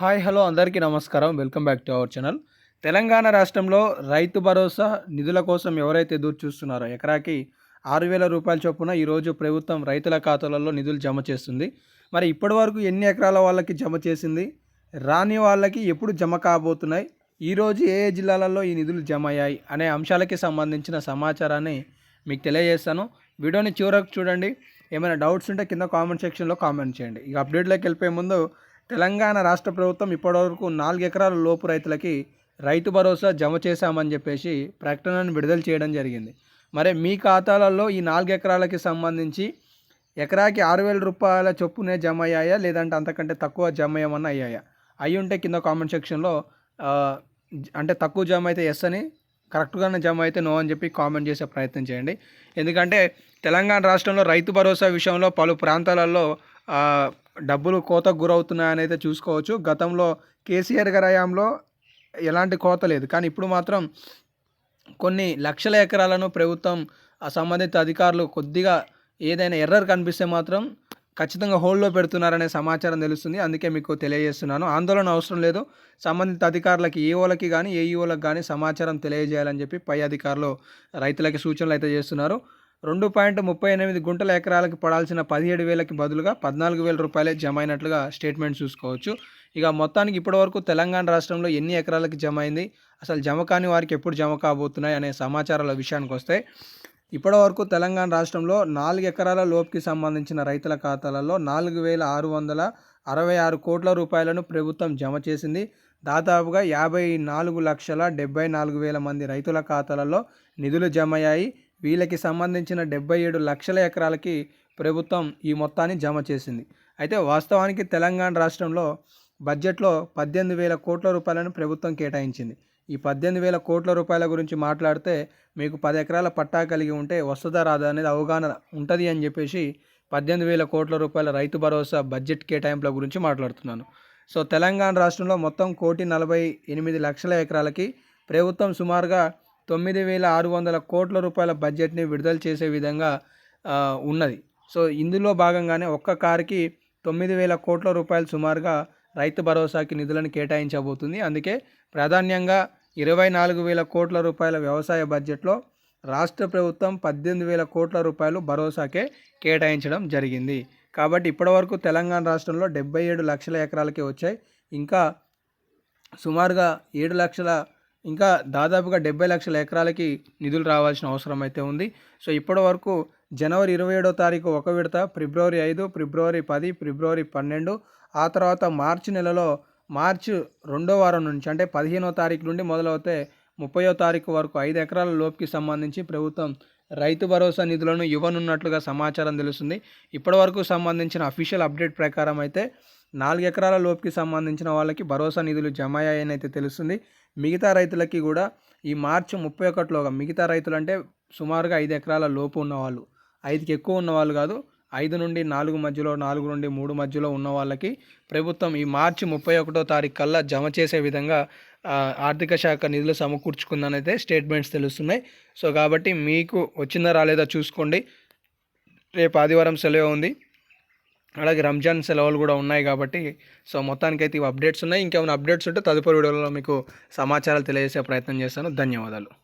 Hi hello అందరికీ నమస్కారం. Welcome back to our channel. Telangana రాష్ట్రంలో రైతు భరోసా నిధుల కోసం ఎవరైతే ఎదురు చూస్తున్నారో ఎకరాకి ఆరు వేల రూపాయల చొప్పున ఈరోజు ప్రభుత్వం రైతుల ఖాతాలలో నిధులు జమ చేస్తుంది. మరి ఇప్పటి వరకు ఎన్ని ఎకరాల వాళ్ళకి జమ చేసింది? రాని వాళ్ళకి ఎప్పుడు జమ కాబోతున్నాయి? ఈరోజు ఏ ఏ జిల్లాలలో ఈ నిధులు జమ అయ్యాయి అనే అంశాలకి సంబంధించిన సమాచారాన్ని మీకు తెలియజేస్తాను. వీడియోని చివరకు చూడండి. ఏమైనా డౌట్స్ ఉంటే కింద కామెంట్ సెక్షన్లో కామెంట్ చేయండి. ఇక అప్డేట్లోకి వెళ్ళిపోయే ముందు తెలంగాణ రాష్ట్ర ప్రభుత్వం ఇప్పటివరకు నాలుగు ఎకరాల లోపు రైతులకి రైతు భరోసా జమ చేశామని చెప్పేసి ప్రకటనను విడుదల చేయడం జరిగింది. మరి మీ ఖాతాలలో ఈ నాలుగు ఎకరాలకి సంబంధించి ఎకరాకి ఆరు వేల రూపాయల చొప్పునే జమ అయ్యాయా? లేదంటే అంతకంటే తక్కువ జమ ఏమన్నా అయ్యాయా? అయి ఉంటే కింద కామెంట్ సెక్షన్లో జ- అంటే తక్కువ జమ అయితే ఎస్ అని కరెక్ట్గానే జమ అయితే నో అని చెప్పి కామెంట్ చేసే ప్రయత్నం చేయండి. ఎందుకంటే తెలంగాణ రాష్ట్రంలో రైతు భరోసా విషయంలో పలు ప్రాంతాలలో డబ్బులు కోతకు గురవుతున్నాయని అయితే చూసుకోవచ్చు. గతంలో కేసీఆర్ గారి హయాంలో ఎలాంటి కోత లేదు. కానీ ఇప్పుడు మాత్రం కొన్ని లక్షల ఎకరాలను ప్రభుత్వం ఆ సంబంధిత అధికారులు కొద్దిగా ఏదైనా ఎర్రర్ కనిపిస్తే మాత్రం ఖచ్చితంగా హోల్డ్లో పెడుతున్నారనే సమాచారం తెలుస్తుంది. అందుకే మీకు తెలియజేస్తున్నాను. ఆందోళన అవసరం లేదు. సంబంధిత అధికారులకి ఏఓలకి కానీ ఏఈఓలకు కానీ సమాచారం తెలియజేయాలని చెప్పి పై అధికారులు రైతులకి సూచనలు అయితే చేస్తున్నారు. రెండు పాయింట్ ముప్పై ఎనిమిది గుంటల ఎకరాలకు పడాల్సిన పదిహేడు వేలకి బదులుగా పద్నాలుగు వేల రూపాయలే జమ అయినట్లుగా స్టేట్మెంట్ చూసుకోవచ్చు. ఇక మొత్తానికి ఇప్పటివరకు తెలంగాణ రాష్ట్రంలో ఎన్ని ఎకరాలకు జమ అయింది అసలు జమ కాని వారికి ఎప్పుడు జమ కాబోతున్నాయి అనే సమాచారాల విషయానికి వస్తే ఇప్పటివరకు తెలంగాణ రాష్ట్రంలో నాలుగు ఎకరాల లోపుకి సంబంధించిన రైతుల ఖాతాలలో నాలుగు వేల ఆరు వందల అరవై ఆరు కోట్ల రూపాయలను ప్రభుత్వం జమ చేసింది. దాదాపుగా యాభై నాలుగు లక్షల డెబ్బై నాలుగు వేల మంది రైతుల ఖాతాలలో నిధులు జమ అయ్యాయి వీళ్ళకి సంబంధించిన డెబ్బై ఏడు లక్షల ఎకరాలకి ప్రభుత్వం ఈ మొత్తాన్ని జమ చేసింది. అయితే వాస్తవానికి తెలంగాణ రాష్ట్రంలో బడ్జెట్లో పద్దెనిమిది వేల కోట్ల రూపాయలను ప్రభుత్వం కేటాయించింది. ఈ పద్దెనిమిది వేల కోట్ల రూపాయల గురించి మాట్లాడితే మీకు పది ఎకరాల పట్టా కలిగి ఉంటే వస్తుందా రాదా అనేది అవగాహన ఉంటుంది అని చెప్పేసి పద్దెనిమిది వేల కోట్ల రూపాయల రైతు భరోసా బడ్జెట్ కేటాయింపుల గురించి మాట్లాడుతున్నాను. సో తెలంగాణ రాష్ట్రంలో మొత్తం కోటి నలభై ఎనిమిది లక్షల ఎకరాలకి ప్రభుత్వం సుమారుగా తొమ్మిది వేల ఆరు వందల కోట్ల రూపాయల బడ్జెట్ని విడుదల చేసే విధంగా ఉన్నది. సో ఇందులో భాగంగానే ఒక్క కారుకి తొమ్మిది వేల కోట్ల రూపాయలు సుమారుగా రైతు భరోసాకి నిధులను కేటాయించబోతుంది. అందుకే ప్రాధాన్యంగా ఇరవై నాలుగు వేల కోట్ల రూపాయల వ్యవసాయ బడ్జెట్లో రాష్ట్ర ప్రభుత్వం పద్దెనిమిది వేల కోట్ల రూపాయలు భరోసాకే కేటాయించడం జరిగింది. కాబట్టి ఇప్పటివరకు తెలంగాణ రాష్ట్రంలో డెబ్బై ఏడు లక్షల ఎకరాలకే వచ్చాయి. ఇంకా సుమారుగా ఏడు లక్షల ఇంకా దాదాపుగా డెబ్బై లక్షల ఎకరాలకి నిధులు రావాల్సిన అవసరం అయితే ఉంది. సో ఇప్పటి వరకు జనవరి ఇరవై ఏడో తారీఖు ఒక విడత ఫిబ్రవరి ఐదు ఫిబ్రవరి పది ఫిబ్రవరి పన్నెండు ఆ తర్వాత మార్చి నెలలో మార్చి రెండో వారం నుంచి అంటే పదిహేనో తారీఖు నుండి మొదలవుతే ముప్పయో తారీఖు వరకు ఐదు ఎకరాల లోపుకి సంబంధించి ప్రభుత్వం రైతు భరోసా నిధులను ఇవ్వనున్నట్లుగా సమాచారం తెలుస్తుంది. ఇప్పటివరకు సంబంధించిన అఫీషియల్ అప్డేట్ ప్రకారం అయితే నాలుగు ఎకరాల లోపుకి సంబంధించిన వాళ్ళకి భరోసా నిధులు జమ అయ్యాయని అయితే తెలుస్తుంది. మిగతా రైతులకి కూడా ఈ మార్చి ముప్పై ఒకటిలోగా మిగతా రైతులు అంటే సుమారుగా ఐదు ఎకరాల లోపు ఉన్నవాళ్ళు. ఐదుకి ఎక్కువ ఉన్నవాళ్ళు కాదు ఐదు నుండి నాలుగు మధ్యలో నాలుగు నుండి మూడు మధ్యలో ఉన్న వాళ్ళకి ప్రభుత్వం ఈ మార్చి ముప్పై ఒకటో తారీఖు కల్లా జమ చేసే విధంగా ఆర్థిక శాఖ నిధులు సమకూర్చుకుందనైతే స్టేట్మెంట్స్ తెలుస్తున్నాయి. సో కాబట్టి మీకు వచ్చిందా రాలేదా చూసుకోండి. రేపు ఆదివారం సెలవు ఉంది. అలాగే రంజాన్ సెలవులు కూడా ఉన్నాయి కాబట్టి సో మొత్తానికైతే ఇవి అప్డేట్స్ ఉన్నాయి. ఇంకేమైనా అప్డేట్స్ ఉంటే తదుపరి వీడియోలో మీకు సమాచారాలు తెలియజేసే ప్రయత్నం చేస్తాను. ధన్యవాదాలు.